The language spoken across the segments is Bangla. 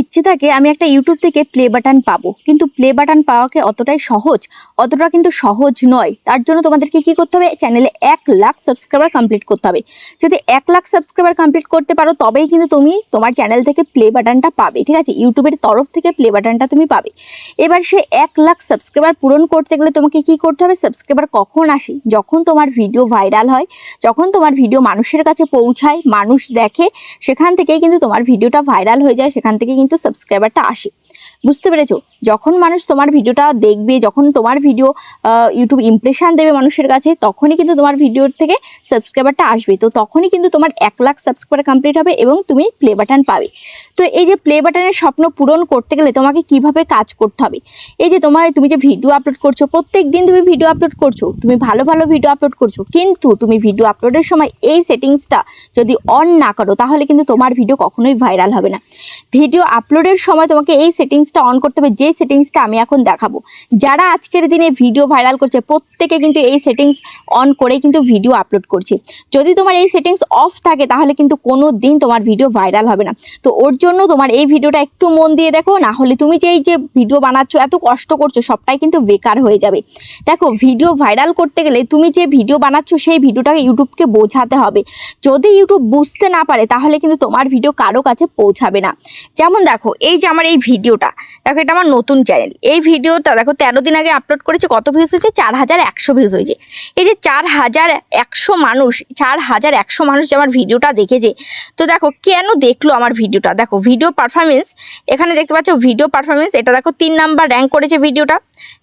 ইচ্ছে থাকে, আমি একটা ইউটিউব থেকে প্লে বাটন পাবো। কিন্তু প্লে বাটন পাওয়াকে অতটাই সহজ, অতটা কিন্তু সহজ নয়। তার জন্য তোমাদেরকে কি করতে হবে? চ্যানেলে এক লাখ সাবস্ক্রাইবার কমপ্লিট করতে হবে। যদি এক লাখ সাবস্ক্রাইবার কমপ্লিট করতে পারো, তবেই কিন্তু তুমি তোমার চ্যানেল থেকে প্লে বাটনটা পাবে, ঠিক আছে? ইউটিউবের তরফ থেকে প্লে বাটনটা তুমি পাবে। এবার সে এক লাখ সাবস্ক্রাইবার পূরণ করতে গেলে তোমাকে কি করতে হবে? সাবস্ক্রাইবার কখন আসে? যখন তোমার ভিডিও ভাইরাল হয়, যখন তোমার ভিডিও মানুষের কাছে পৌঁছায়, মানুষ দেখে, সেখান থেকেই কিন্তু তোমার ভিডিওটা ভাইরাল হয়ে যায়, সেখান থেকে কিন্তু সাবস্ক্রাইবারটা আসে। বুঝতে পেরেছ? যখন মানুষ তোমার ভিডিওটা দেখবে, যখন তোমার ভিডিও ইউটিউব ইমপ্রেশন দেবে মানুষের কাছে, তখনই কিন্তু তোমার ভিডিওর থেকে সাবস্ক্রাইবারটা আসবে। তো তখনই কিন্তু তোমার এক লাখ সাবস্ক্রাইবার কমপ্লিট হবে এবং তুমি প্লে বাটন পাবে। তো এই যে প্লে বাটনের স্বপ্ন পূরণ করতে গেলে তোমাকে কীভাবে কাজ করতে হবে? এই যে তোমার, তুমি যে ভিডিও আপলোড করছ প্রত্যেক দিন তুমি ভিডিও আপলোড করছ, তুমি ভালো ভালো ভিডিও আপলোড করছ, কিন্তু তুমি ভিডিও আপলোডের সময় এই সেটিংসটা যদি অন না করো, তাহলে কিন্তু তোমার ভিডিও কখনোই ভাইরাল হবে না। ভিডিও আপলোডের সময় তোমাকে এই সেটিংসটা অন করতে হবে যে সেটিংসটা আমি এখন দেখাবো। যারা আজকের দিনে ভিডিও ভাইরাল করছে, প্রত্যেকে কিন্তু এই সেটিংস অন করে কিন্তু ভিডিও আপলোড করছে। যদি তোমার এই সেটিংস অফ থাকে, তাহলে কিন্তু কোনো দিন তোমার ভিডিও ভাইরাল হবে না। তো ওর জন্য তোমার এই ভিডিওটা একটু মন দিয়ে দেখো, না হলে তুমি যে এই যে ভিডিও বানাচ্ছ, এত কষ্ট করছ, সবটাই কিন্তু বেকার হয়ে যাবে। দেখো ভিডিও ভাইরাল করতে গেলে তুমি যে ভিডিও বানাচ্ছ, সেই ভিডিওটাকে ইউটিউবকে বোঝাতে হবে। যদি ইউটিউব বুঝতে না পারে, তাহলে কিন্তু তোমার ভিডিও কারও কাছে পৌঁছাবে না। যেমন দেখো, এই যে আমার এই ভিডিওটা। দেখো, এটা আমার নতুন চ্যানেল এই ভিডিওটা দেখো, তেরো দিন আগে আপলোড করেছে, কত ভিউজ হয়েছে? চার হাজার একশো ভিউজ হয়েছে। এই যে চার হাজার একশো মানুষ, চার হাজার একশো মানুষ যে আমার ভিডিওটা দেখেছে, তো দেখো, কেন দেখল আমার ভিডিওটা? দেখো ভিডিও পারফরমেন্স এখানে দেখতে পাচ্ছ ভিডিও পারফরমেন্স এটা দেখো, তিন নাম্বার র্যাঙ্ক করেছে ভিডিওটা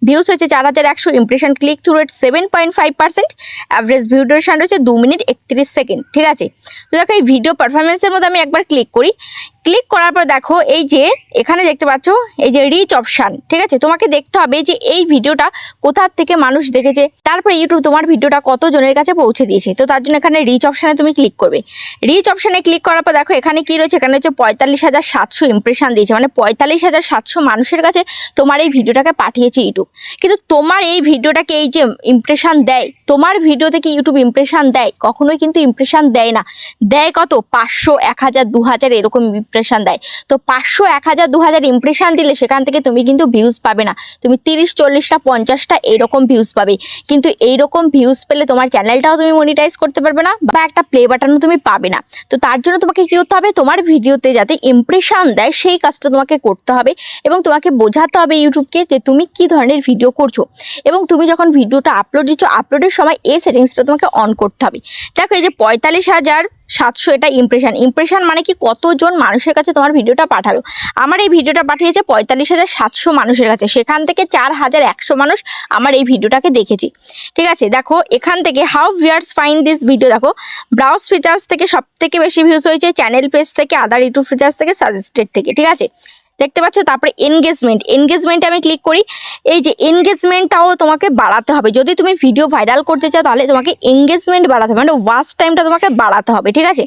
ভিউজ হয়েছে চার হাজার একশো impression click through rate seven point five percent average view duration রয়েছে দু মিনিট একত্রিশ সেকেন্ড, ঠিক আছে? তো দেখো এই ভিডিও পারফরমেন্সের মধ্যে আমি একবার ক্লিক করি। ক্লিক করার পর দেখো এই যে এখানে দেখতে পাচ্ছ, এই যে রিচ অপশান ঠিক আছে? তোমাকে দেখতে হবে যে এই ভিডিওটা কোথার থেকে মানুষ দেখেছে। তারপরে ইউটিউব তোমার ভিডিওটা কত জনের কাছে পৌঁছে দিয়েছে। তো তার জন্য এখানে রিচ অপশানে তুমি ক্লিক করবে। রিচ অপশানে ক্লিক করার পর দেখো এখানে কি রয়েছে? এখানে হচ্ছে পঁয়তাল্লিশ হাজার সাতশো ইমপ্রেশান দিয়েছে। মানে পঁয়তাল্লিশ হাজার সাতশো মানুষের কাছে তোমার এই ভিডিওটাকে পাঠিয়েছে। ইউটিউব। কিন্তু তোমার এই ভিডিওটাকে এই যে ইমপ্রেশন দেয়, তোমার ভিডিও থেকে ইউটিউব ইমপ্রেশন দেয়, কখনোই কিন্তু ইমপ্রেশন দেয় না। দেয় কত? পাঁচশো, এক হাজার, দু হাজার এরকম ইমপ্রেশন দেয়। তো পাঁচশো, এক হাজার, দু হাজার ইমপ্রেশন দিলে সেখান থেকে তুমি কিন্তু ভিউজ পাবে না। তুমি তিরিশ, চল্লিশটা, পঞ্চাশটা এইরকম ভিউজ পাবে। কিন্তু এইরকম ভিউজ পেলে তোমার চ্যানেলটাও তুমি মনিটাইজ করতে পারবে না বা একটা প্লে বাটনও তুমি পাবে না। তো তার জন্য তোমাকে কি করতে হবে? তোমার ভিডিওতে যাতে ইমপ্রেশন দেয়, সেই কাজটা তোমাকে করতে হবে এবং তোমাকে বোঝাতে হবে ইউটিউবকে যে তুমি কি ধরনের ভিডিও করছ এবং তুমি যখন ভিডিওটা আপলোড দিচ্ছ আপলোডের সময় এই সেটিংসটা তোমাকে অন করতে হবে। দেখো এই যে পঁয়তাল্লিশ হাজার সাতশো এটা ইমপ্রেশন ইমপ্রেশন মানে কি কতজন মানুষের কাছে তোমার ভিডিওটা পাঠালো? আমার এই ভিডিওটা পাঠিয়েছে পঁয়তাল্লিশ হাজার সাতশো মানুষের কাছে। সেখান থেকে চার হাজার একশো মানুষ আমার এই ভিডিওটাকে দেখেছি। ঠিক আছে, দেখো এখান থেকে how viewers find this video দেখো ব্রাউজ ফিচার্স থেকে সব থেকে বেশি ভিউজ হয়েছে চ্যানেল পেজ থেকে আদার ইউটিউব ফিচার্স থেকে সাজেস্টেড থেকে। ঠিক আছে? দেখতে পাচ্ছ? তারপরে এনগেজমেন্ট এনগেজমেন্টে আমি ক্লিক করি। এই যে এনগেজমেন্টটাও তোমাকে বাড়াতে হবে। যদি তুমি ভিডিও ভাইরাল করতে চাও, তাহলে তোমাকে এনগেজমেন্ট বাড়াতে হবে। মানে ওয়াচ টাইমটা তোমাকে বাড়াতে হবে, ঠিক আছে?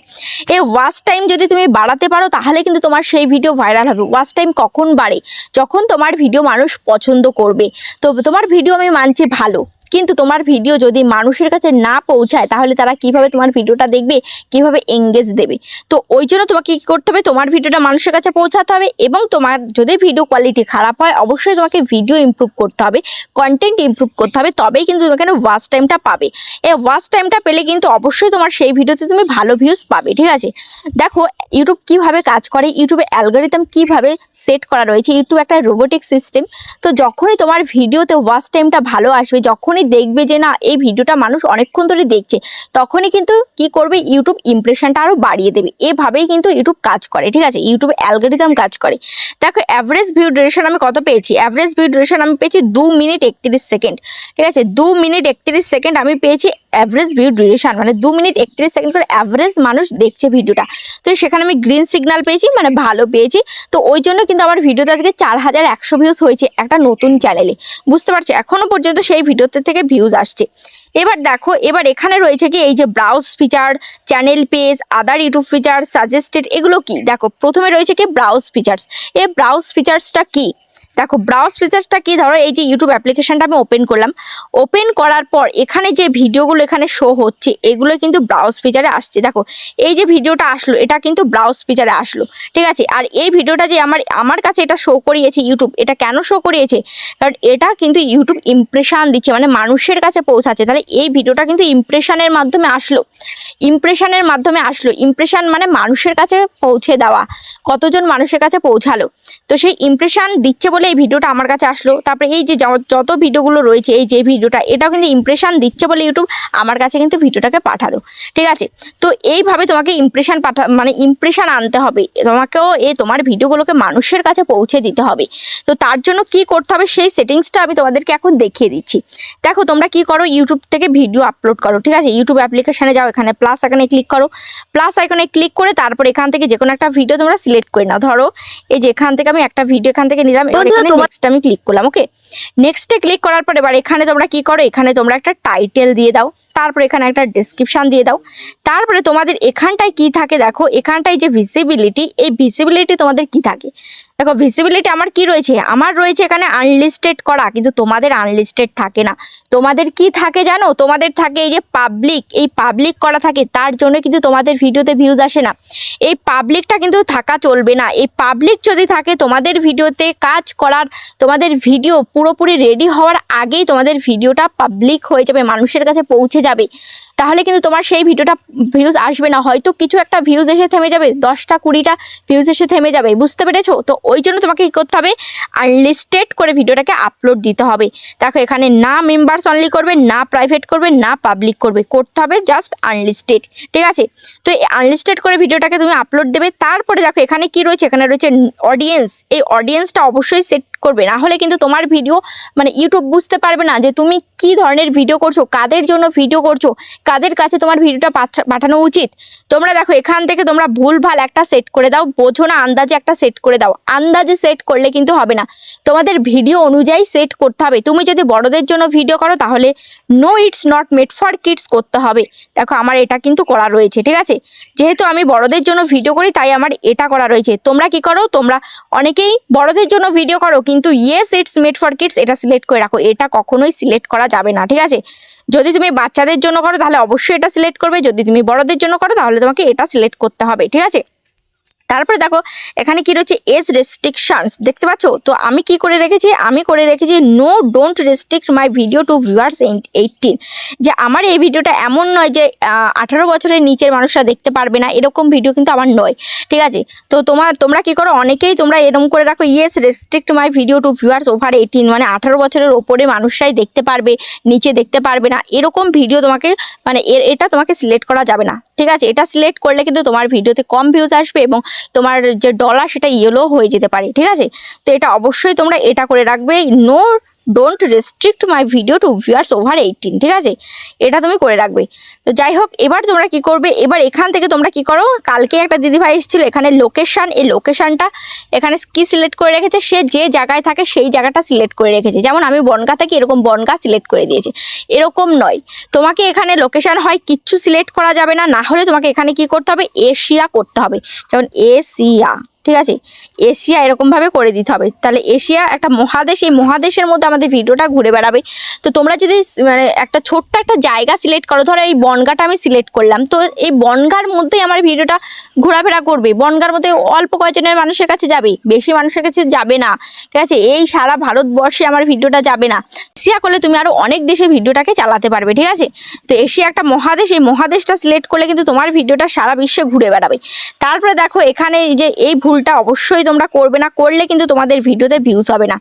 এই ওয়াচ টাইম যদি তুমি বাড়াতে পারো, তাহলে কিন্তু তোমার সেই ভিডিও ভাইরাল হবে। ওয়াচ টাইম কখন বাড়ে? যখন তোমার ভিডিও মানুষ পছন্দ করবে। তো তোমার ভিডিও আমি মানছি ভালো। কিন্তু তোমার ভিডিও যদি মানুষের কাছে না পৌঁছায়, তাহলে তারা কীভাবে তোমার ভিডিওটা দেখবে, কীভাবে এঙ্গেজ দেবে? তো ওই জন্য তোমাকে কি করতে হবে, তোমার ভিডিওটা মানুষের কাছে পৌঁছাতে হবে এবং তোমার যদি ভিডিও কোয়ালিটি খারাপ হয়, অবশ্যই তোমাকে ভিডিও ইমপ্রুভ করতে হবে কন্টেন্ট ইমপ্রুভ করতে হবে, তবেই কিন্তু তুমি এখানে ওয়াচ টাইমটা পাবে। এই ওয়াচ টাইমটা পেলে কিন্তু অবশ্যই তোমার সেই ভিডিওতে তুমি ভালো ভিউজ পাবে, ঠিক আছে? দেখো ইউটিউব কীভাবে কাজ করে ইউটিউবে অ্যালগোরিদম কীভাবে সেট করা রয়েছে ইউটিউব একটা রোবোটিক সিস্টেম তো যখনই তোমার ভিডিওতে ওয়াচ টাইমটা ভালো আসবে, যখনই দেখবে যে না, এই ভিডিওটা মানুষ অনেকক্ষণ ধরে দেখছে, তখনই কিন্তু কি করবে? ইউটিউব ইমপ্রেশনটা আরও বাড়িয়ে দেবে। এভাবেই কিন্তু ইউটিউব কাজ করে, ঠিক আছে? ইউটিউব অ্যালগোরিদম কাজ করে। দেখো অ্যাভারেজ ভিউ ডিউরেশন আমি কত পেয়েছি? অ্যাভারেজ ভিউ ডিউরেশন আমি পেয়েছি দু মিনিট একত্রিশ সেকেন্ড ঠিক আছে? দু মিনিট একত্রিশ সেকেন্ড আমি পেয়েছি অ্যাভারেজ ভিউ ডিউরেশন মানে দু মিনিট একত্রিশ সেকেন্ড করে অ্যাভারেজ মানুষ দেখছে ভিডিওটা। তো সেখানে আমি গ্রিন সিগন্যাল পেয়েছি মানে ভালো পেয়েছি। তো ওই জন্য কিন্তু আমার ভিডিওতে আজকে চার হাজার একশো ভিউজ হয়েছে একটা নতুন চ্যানেলে বুঝতে পারছ? এখনও পর্যন্ত সেই ভিডিওতে থেকে ভিউজ আসছে। এবার দেখো, এবার এখানে রয়েছে কি, এই যে browse feature channel page other YouTube feature suggested এগুলো কি? দেখো, প্রথমে রয়েছে কি ব্রাউজ ফিচার্স এই ব্রাউজ ফিচার্সটা কি? দেখো ব্রাউজ ফিচার্সটা কি? ধরো, এই যে ইউটিউব অ্যাপ্লিকেশনটা আমি ওপেন করলাম। ওপেন করার পর এখানে যে ভিডিওগুলো এখানে শো হচ্ছে, এগুলো কিন্তু ব্রাউজ ফিচারে আসছে। দেখো, এই যে ভিডিওটা আসলো, এটা কিন্তু ব্রাউজ ফিচারে আসলো, ঠিক আছে? আর এই ভিডিওটা যে আমার আমার কাছে এটা শো করিয়েছে ইউটিউব এটা কেন শো করিয়েছে? কারণ এটা কিন্তু ইউটিউব ইমপ্রেশান দিচ্ছে মানে মানুষের কাছে পৌঁছাচ্ছে। তাহলে এই ভিডিওটা কিন্তু ইমপ্রেশনের মাধ্যমে আসলো। ইমপ্রেশনের মাধ্যমে আসলো। ইমপ্রেশন মানে মানুষের কাছে পৌঁছে দেওয়া, কতজন মানুষের কাছে পৌঁছালো। তো সেই ইমপ্রেশন দিচ্ছে বলে এই ভিডিওটা আমার কাছে আসলো। তারপরে এই যে যত ভিডিওগুলো রয়েছে, এই যে ভিডিওটা, এটাও কিন্তু ইমপ্রেশন দিচ্ছে বলে ইউটিউব আমার কাছে কিন্তু ভিডিওটাকে পাঠালো। ঠিক আছে? তো এইভাবে তোমাকে ইমপ্রেশন পাঠা মানে ইমপ্রেশন আনতে হবে। তোমাকেও এই তোমার ভিডিওগুলোকে মানুষের কাছে পৌঁছে দিতে হবে। তো তার জন্য কি করতে হবে? সেই সেটিংসটা আমি তোমাদেরকে এখন দেখিয়ে দিচ্ছি। দেখো, তোমরা কি করো? ইউটিউব থেকে ভিডিও আপলোড করো। ঠিক আছে? ইউটিউব অ্যাপ্লিকেশানে যাও, এখানে প্লাস আইকনে ক্লিক করো। প্লাস আইকনে ক্লিক করে তারপর এখান থেকে যে কোনো একটা ভিডিও তোমরা সিলেক্ট করে নাও। ধরো, এই যে এখান থেকে আমি একটা ভিডিও এখান থেকে নিলাম। এখানে তোমার- আমি ক্লিক করলাম ওকে নেক্সটে ক্লিক করার পর এবার এখানে তোমরা কি করো? এখানে তোমরা একটা টাইটেল দিয়ে দাও তারপর এখানে একটা ডিসক্রিপশান দিয়ে দাও। তারপরে তোমাদের এখানটায় কি থাকে দেখো? এখানটায় যে ভিজিবিলিটি এই ভিজিবিলিটি তোমাদের কি থাকে? দেখো ভিসিবিলিটি আমার কি রয়েছে? আমার রয়েছে এখানে আনলিস্টেড করা, কিন্তু তোমাদের আনলিস্টেড থাকে না। তোমাদের কি থাকে জানো? তোমাদের থাকে এই যে পাবলিক এই পাবলিক করা থাকে, তার জন্য কিন্তু তোমাদের ভিডিওতে ভিউজ আসে না। এই পাবলিকটা কিন্তু থাকা চলবে না। এই পাবলিক যদি থাকে, তোমাদের ভিডিওতে কাজ করার, তোমাদের ভিডিও পুরোপুরি রেডি হওয়ার আগেই তোমাদের ভিডিওটা পাবলিক হয়ে যাবে, মানুষের কাছে পৌঁছে যাবে। তাহলে কিন্তু তোমার সেই ভিডিওটা ভিউজ আসবে না। হয়তো কিছু একটা ভিউজ এসে থেমে যাবে, দশটা কুড়িটা ভিউজ এসে থেমে যাবে, বুঝতে পেরেছ? তো ওই জন্য তোমাকে কী করতে হবে? আনলিস্টেড করে ভিডিওটাকে আপলোড দিতে হবে। দেখো, এখানে না মেম্বার্স অনলি করবে, না প্রাইভেট করবে, না পাবলিক করবে। করতে হবে জাস্ট আনলিস্টেড ঠিক আছে? তো এই আনলিস্টেড করে ভিডিওটাকে তুমি আপলোড দেবে। তারপরে দেখো, এখানে কি রয়েছে? এখানে রয়েছে অডিয়েন্স এই অডিয়েন্সটা অবশ্যই সেট করবে। না হলে কিন্তু তোমার ভিডিও মানে ইউটিউব বুঝতে পারবে না যে তুমি কি ধরনের ভিডিও করছ, কাদের জন্য ভিডিও করছ, কাদের কাছে তোমার ভিডিওটা পাঠা- পাঠানো উচিত। তোমরা দেখো, এখান থেকে তোমরা ভুলভাল একটা সেট করে দাও, বোঝো না, আন্দাজে একটা সেট করে দাও। আন্দাজে সেট করলে কিন্তু হবে না। তোমাদের ভিডিও অনুযায়ী সেট করতে হবে। তুমি যদি বড়দের জন্য ভিডিও করো, তাহলে no it's not made for kids করতে হবে। দেখো, আমার এটা কিন্তু করা রয়েছে, ঠিক আছে? যেহেতু আমি বড়দের জন্য ভিডিও করি, তাই আমার এটা করা রয়েছে। তোমরা কি করো? তোমরা অনেকেই বড়দের জন্য ভিডিও করো, কিন্তু yes it's made for kids এটা সিলেক্ট করে রাখো। এটা কখনোই সিলেক্ট করা যাবে না, ঠিক আছে? যদি তুমি বাচ্চাদের জন্য করো, তাহলে অবশ্যই এটা সিলেক্ট করবে। যদি তুমি বড়দের জন্য করো, তাহলে তোমাকে এটা সিলেক্ট করতে হবে, ঠিক আছে? তারপরে দেখো, এখানে কি রয়েছে? এজ রেস্ট্রিকশনস দেখতে পাচ্ছ? তো আমি কি করে রেখেছি? আমি করে রেখেছি no don't restrict my video to viewers eighteen যে আমার এই ভিডিওটা এমন নয় যে আঠারো বছরের নিচের মানুষরা দেখতে পারবে না। এরকম ভিডিও কিন্তু আমার নয়। ঠিক আছে? তো তোমার তোমরা কি করো? অনেকেই তোমরা এরকম করে রাখো yes restrict my video to viewers over eighteen মানে আঠারো বছরের ওপরে মানুষরাই দেখতে পারবে, নিচে দেখতে পারবে না। এরকম ভিডিও তোমাকে মানে এটা তোমাকে সিলেক্ট করা যাবে না। ঠিক আছে? এটা সিলেক্ট করলে কিন্তু তোমার ভিডিওতে কম ভিউজ আসবে এবং তোমার যে ডলার সেটা ইয়েলো হয়ে যেতে পারে, ঠিক আছে? তো এটা অবশ্যই তোমরা এটা করে রাখবে। No don't restrict my video to viewers over eighteen ঠিক আছে? এটা তুমি করে রাখবে। তো যাই হোক, এবার তোমরা কি করবে? এবার এখান থেকে তোমরা কি করো? কালকে একটা দিদিভাই এসেছিল, এখানে লোকেশান এই লোকেশানটা এখানে কি সিলেক্ট করে রেখেছে? সে যে জায়গায় থাকে, সেই জায়গাটা সিলেক্ট করে রেখেছে। যেমন আমি বনগা থাকি এরকম বনগা সিলেক্ট করে দিয়েছে। এরকম নয়। তোমাকে এখানে লোকেশান হয়, কিচ্ছু সিলেক্ট করা যাবে না। না হলে তোমাকে এখানে কি করতে হবে? এশিয়া করতে হবে। যেমন এশিয়া। ঠিক আছে? এশিয়া এরকমভাবে করে দিতে হবে। তাহলে এশিয়া একটা মহাদেশ, এই মহাদেশের মধ্যে আমাদের ভিডিওটা ঘুরে বেড়াবে। তো তোমরা যদি মানে একটা ছোট্ট একটা জায়গা সিলেক্ট করো, ধরো এই বনগাটা আমি সিলেক্ট করলাম। তো এই বনগার মধ্যেই আমার ভিডিওটা ঘোরাফেরা করবে। বনগার মধ্যে অল্প কয়েকজনের মানুষের কাছে যাবে, বেশি মানুষের কাছে যাবে না। ঠিক আছে? এই সারা ভারতবর্ষে আমার ভিডিওটা যাবে না। এশিয়া করলে তুমি আরও অনেক দেশে ভিডিওটাকে চালাতে পারবে, ঠিক আছে? তো এশিয়া একটা মহাদেশ, এই মহাদেশটা সিলেক্ট করলে কিন্তু তোমার ভিডিওটা সারা বিশ্বে ঘুরে বেড়াবে। তারপরে দেখো এখানে যে এই ভুলটা অবশ্যই তোমরা করবে না, করলে কিন্তু তোমাদের ভিডিওতে ভিউজ হবে না।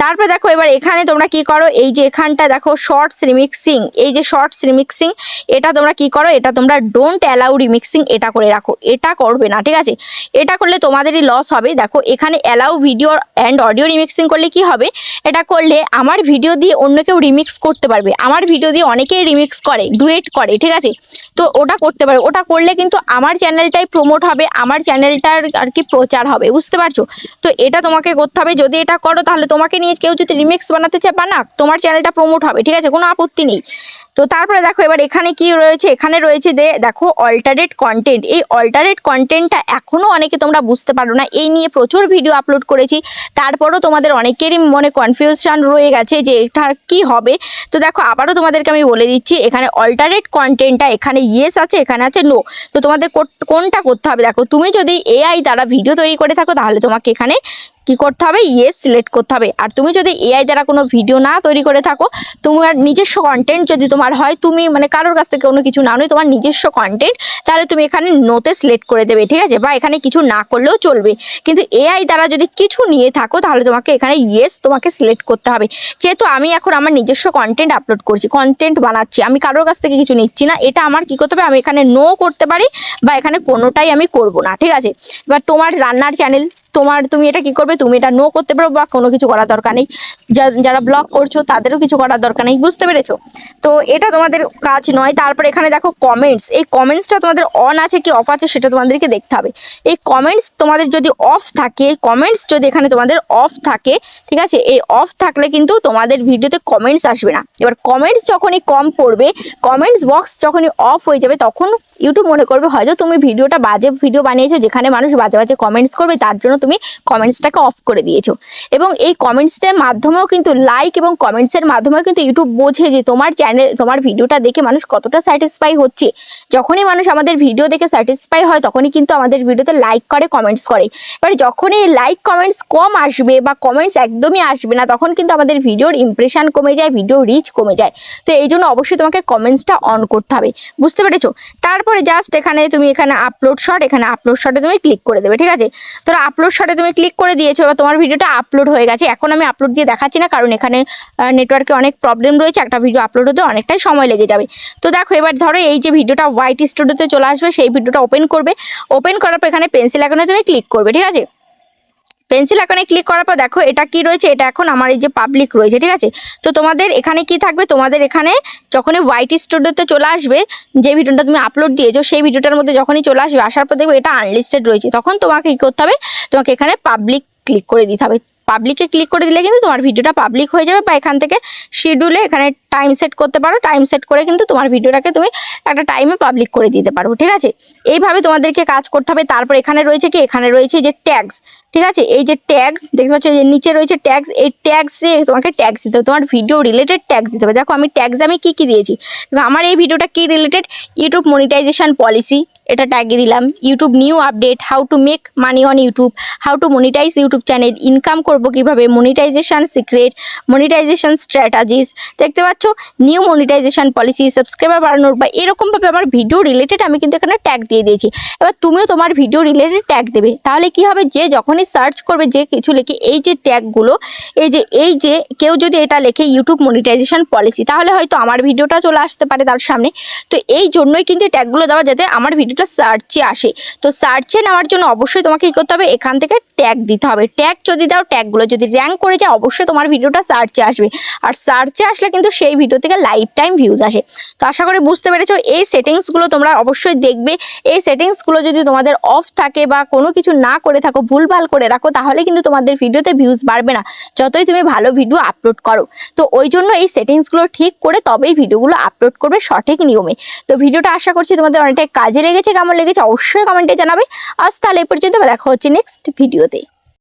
তারপরে দেখো এবার এখানে তোমরা কি করো, এই যে এখানটা দেখো শর্টস রিমিক্সিং এই যে শর্টস রিমিক্সিং এটা তোমরা কি করো, এটা তোমরা ডোন্ট অ্যালাউ রিমিক্সিং এটা করে রাখো। এটা করবে না, ঠিক আছে? এটা করলে তোমাদেরই লস হবে। দেখো, এখানে allow video and audio remixing করলে কি হবে? এটা করলে আমার ভিডিও দিয়ে অন্য কেউ রিমিক্স করতে পারবে। আমার ভিডিও দিয়ে অনেকেই রিমিক্স করে ডুয়েট করে, ঠিক আছে? তো ওটা করতে পারবে ওটা করলে কিন্তু আমার চ্যানেলটাই প্রমোট হবে, আমার চ্যানেলটার আর কি প্রচার হবে, বুঝতে পারছ? তো এটা তোমাকে করতে হবে, যদি এটা করো তাহলে তোমাকে নিয়ে কেউ যদি রিমিক্স বানাতে চায়, বানাক, তোমার চ্যানেলটা প্রমোট হবে, ঠিক আছে? কোনো আপত্তি নেই। তো তারপরে দেখো, এবার এখানে কি রয়েছে? এখানে রয়েছে যে দেখো অল্টারেট কন্টেন্ট এই অল্টারেট কন্টেন্টটা এখনও অনেকে তোমরা বুঝতে পারো না। এই নিয়ে প্রচুর ভিডিও আপলোড করেছি। তারপরও তোমাদের অনেকেরই মনে কনফিউশন রয়ে গেছে যে এটা কি হবে। তো দেখো, আবারও তোমাদেরকে আমি বলে দিচ্ছি, এখানে অল্টারেট কন্টেন্টটা এখানে ইয়েস আছে, এখানে আছে নো তো তোমাদের কোনটা করতে হবে? দেখো, তুমি যদি এআই দ্বারা ভিডিও তৈরি করে থাকো তাহলে তোমাকে এখানে কি করতে হবে? ইয়েস সিলেক্ট করতে হবে। আর তুমি যদি এআই দ্বারা কোনো ভিডিও না তৈরি করে থাকো, তোমার নিজস্ব কন্টেন্ট যদি তোমার হয়, তুমি মানে কারোর কাছ থেকে কোনো কিছু না নয় তোমার নিজস্ব কন্টেন্ট তাহলে তুমি এখানে নোতে সিলেক্ট করে দেবে, ঠিক আছে? বা এখানে কিছু না করলেও চলবে। কিন্তু এআই দ্বারা যদি কিছু নিয়ে থাকো, তাহলে তোমাকে এখানে ইয়েস তোমাকে সিলেক্ট করতে হবে। যেহেতু আমি এখন আমার নিজস্ব কন্টেন্ট আপলোড করছি কন্টেন্ট বানাচ্ছি, আমি কারোর কাছ থেকে কিছু নিচ্ছি না, এটা আমার কি করতে হবে? আমি এখানে নো করতে পারি বা এখানে কোনোটাই আমি করব না, ঠিক আছে? এবার তোমার রান্নার চ্যানেল তোমার, তুমি এটা কি করবে? তুমি এটা নো করতে পারো বা কোনো কিছু করার দরকার নেই। যারা ব্লগ করছ, তাদেরও কিছু করার দরকার নেই। বুঝতে পেরেছ? তো এটা তোমাদের কাজ নয়। তারপর এখানে দেখো কমেন্টস এই কমেন্টসটা তোমাদের অন আছে কি অফ আছে সেটা তোমাদেরকে দেখতে হবে। এই কমেন্টস তোমাদের যদি অফ থাকে কমেন্টস যদি এখানে তোমাদের অফ থাকে, ঠিক আছে? এই অফ থাকলে কিন্তু তোমাদের ভিডিওতে কমেন্টস আসবে না। এবার কমেন্টস যখনই কম পড়বে কমেন্টস বক্স যখনই অফ হয়ে যাবে, তখন ইউটিউব মনে করবে হয়তো তুমি ভিডিওটা বাজে ভিডিও বানিয়েছো, যেখানে মানুষ বাজে বাজে কমেন্টস করবে, তার জন্য কমেন্টসটাকে অফ করে দিয়েছ। এবং এই কমেন্টসের মাধ্যমেও কিন্তু লাইক এবং কমেন্টসের মাধ্যমেও কিন্তু ইউটিউব বোঝে যে তোমার চ্যানেল তোমার ভিডিওটা দেখে মানুষ কতটা স্যাটিসফাই হচ্ছে। যখনই মানুষ আমাদের ভিডিও দেখে স্যাটিসফাই হয়, তখনই কিন্তু আমাদের ভিডিওতে লাইক করে কমেন্টস করে। এবার যখনই লাইক কমেন্টস কম আসবে বা কমেন্টস একদমই আসবে না, তখন কিন্তু আমাদের ভিডিওর ইমপ্রেশন কমে যায় ভিডিও রিচ কমে যায়। তো এই জন্য অবশ্যই তোমাকে কমেন্টসটা অন করতে হবে। বুঝতে পেরেছ? তারপরে জাস্ট এখানে তুমি এখানে আপলোড শট এখানে আপলোড শটে তুমি ক্লিক করে দেবে, ঠিক আছে? তো আপলোড শটে তুমি ক্লিক করে দিয়েছ বা তোমার ভিডিওটা আপলোড হয়ে গেছে। এখন আমি আপলোড দিয়ে দেখাচ্ছি না, কারণ এখানে নেটওয়ার্কে অনেক প্রবলেম রয়েছে, একটা ভিডিও আপলোড হতে অনেকটাই সময় লেগে যাবে। তো দেখো, এবার ধরো এই যে ভিডিওটা হোয়াইট স্টুডিওতে চলে আসবে, সেই ভিডিওটা ওপেন করবে। ওপেন করার পর এখানে পেন্সিল আইকনে তুমি ক্লিক করবে, ঠিক আছে? পেন্সিল আইকনে ক্লিক করার পর দেখো এটা কি রয়েছে? এটা এখন আমার এই যে পাবলিক রয়েছে, ঠিক আছে? তো তোমাদের এখানে কি থাকবে? তোমাদের এখানে যখনই হোয়াইট স্টুডিওতে চলে আসবে, যে ভিডিওটা তুমি আপলোড দিয়েছ, সেই ভিডিওটার মধ্যে যখনই চলে আসবে, আসার পর দেখবে এটা আনলিস্টেড রয়েছে। তখন তোমাকে কী করতে হবে? তোমাকে এখানে পাবলিক ক্লিক করে দিতে হবে। পাবলিকে ক্লিক করে দিলে কিন্তু তোমার ভিডিওটা পাবলিক হয়ে যাবে বা এখান থেকে শিডিউলে এখানে টাইম সেট করতে পারো। টাইম সেট করে কিন্তু তোমার ভিডিওটাকে তুমি একটা টাইমে পাবলিক করে দিতে পারো, ঠিক আছে? এইভাবে তোমাদেরকে কাজ করতে হবে। তারপর এখানে রয়েছে কি? এখানে রয়েছে যে ট্যাগস ঠিক আছে? এই যে ট্যাগস দেখতে পাচ্ছ যে নিচে রয়েছে ট্যাগস এই ট্যাগসে তোমাকে ট্যাগস দিতে হবে। তোমার ভিডিও রিলেটেড ট্যাগস দিতে হবে। দেখো আমি ট্যাগস আমি কি কি দিয়েছি? আমার এই ভিডিওটা কি রিলেটেড ইউটিউব মনিটাইজেশন পলিসি এটা ট্যাগে দিলাম। YouTube new update how to make money on YouTube how to monetize YouTube channel income করব কীভাবে মনিটাইজেশান সিক্রেট মনিটাইজেশান স্ট্র্যাটাজিস দেখতে পাচ্ছ নিউ মনিটাইজেশান পলিসি সাবস্ক্রাইবার বাড়ানোর বা এরকমভাবে আমার ভিডিও রিলেটেড আমি কিন্তু এখানে ট্যাগ দিয়ে দিয়েছি। এবার তুমিও তোমার ভিডিও রিলেটেড ট্যাগ দেবে। তাহলে কি হবে? যে যখনই সার্চ করবে, যে কিছু লিখে, এই যে ট্যাগগুলো এই যে এই যে কেউ যদি এটা লেখে ইউটিউব মনিটাইজেশান পলিসি তাহলে হয়তো আমার ভিডিওটা চলে আসতে পারে তার সামনে। তো এই জন্যই কিন্তু ট্যাগগুলো দেওয়া যাতে আমার ভিডিওটা সার্চে আসে। তো সার্চে নেওয়ার জন্য অবশ্যই তোমাকে কী করতে হবে? এখান থেকে ট্যাগ দিতে হবে। ট্যাগ যদি দাও ট্যাগগুলো যদি র্যাঙ্ক করে যায়, অবশ্যই তোমার ভিডিওটা সার্চে আসবে। আর সার্চে আসলে কিন্তু সেই ভিডিও থেকে লাইফ টাইম ভিউজ আসে। তো আশা করি বুঝতে পেরেছ, এই সেটিংসগুলো তোমরা অবশ্যই দেখবে। এই সেটিংসগুলো যদি তোমাদের অফ থাকে বা কোনো কিছু না করে থাকো, ভুলভাল করে রাখো, তাহলে কিন্তু তোমাদের ভিডিওতে ভিউজ বাড়বে না। যতই তুমি ভালো ভিডিও আপলোড করো। তো ওই জন্য এই সেটিংসগুলো ঠিক করে তবেই ভিডিওগুলো আপলোড করবে সঠিক নিয়মে। তো ভিডিওটা আশা করছি তোমাদের অনেকটাই কাজে লেগেছে। কেমন লেগেছে অবশ্যই কমেন্টে জানাবে। আজ তাহলে এ পর্যন্ত দেখা হচ্ছে নেক্সট ভিডিওতে